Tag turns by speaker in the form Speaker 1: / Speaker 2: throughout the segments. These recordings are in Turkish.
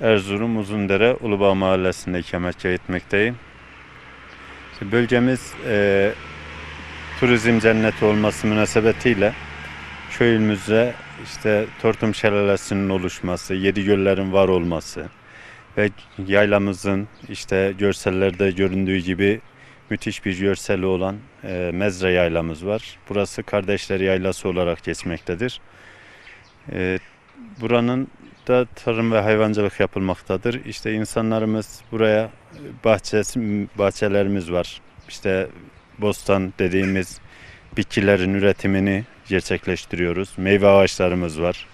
Speaker 1: Erzurum Uzundere Ulubağ Mahallesi'nde ikamet etmekteyim. İşte bölgemiz e, turizm cenneti olması münasebetiyle köyümüzde işte Tortum Şelalesi'nin oluşması, yedi göllerin var olması ve yaylamızın işte görsellerde göründüğü gibi müthiş bir görseli olan e, Mezre yaylamız var. Burası Kardeşler Yaylası olarak geçmektedir. E, buranın da tarım ve hayvancılık yapılmaktadır. İşte insanlarımız buraya bahçesi, bahçelerimiz var. İşte bostan dediğimiz bitkilerin üretimini gerçekleştiriyoruz. Meyve ağaçlarımız var.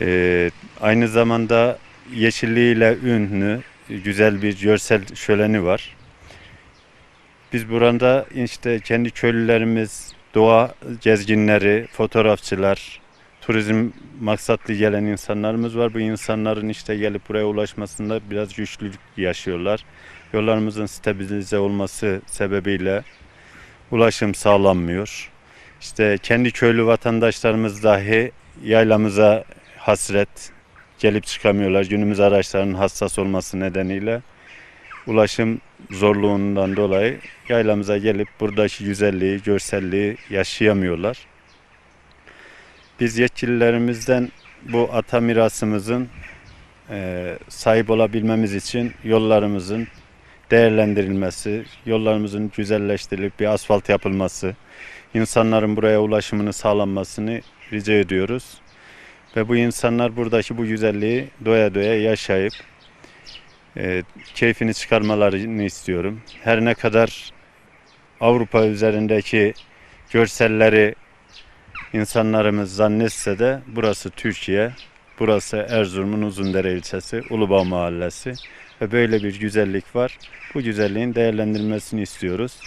Speaker 1: Ee, aynı zamanda yeşilliğiyle ünlü güzel bir görsel şöleni var. Biz burada işte kendi köylülerimiz, doğa gezginleri, fotoğrafçılar, turizm maksatlı gelen insanlarımız var. Bu insanların işte gelip buraya ulaşmasında biraz güçlülük yaşıyorlar. Yollarımızın stabilize olması sebebiyle ulaşım sağlanmıyor. İşte kendi köylü vatandaşlarımız dahi yaylamıza hasret gelip çıkamıyorlar. Günümüz araçlarının hassas olması nedeniyle ulaşım zorluğundan dolayı yaylamıza gelip buradaki güzelliği, görselliği yaşayamıyorlar. Biz yetkililerimizden bu ata mirasımızın e, sahip olabilmemiz için yollarımızın değerlendirilmesi, yollarımızın güzelleştirilip bir asfalt yapılması, insanların buraya ulaşımını sağlanmasını rica ediyoruz. Ve bu insanlar buradaki bu güzelliği doya doya yaşayıp e, keyfini çıkarmalarını istiyorum. Her ne kadar Avrupa üzerindeki görselleri insanlarımız zannetse de burası Türkiye, burası Erzurum'un Uzundere ilçesi, Ulubağ Mahallesi ve böyle bir güzellik var. Bu güzelliğin değerlendirilmesini istiyoruz.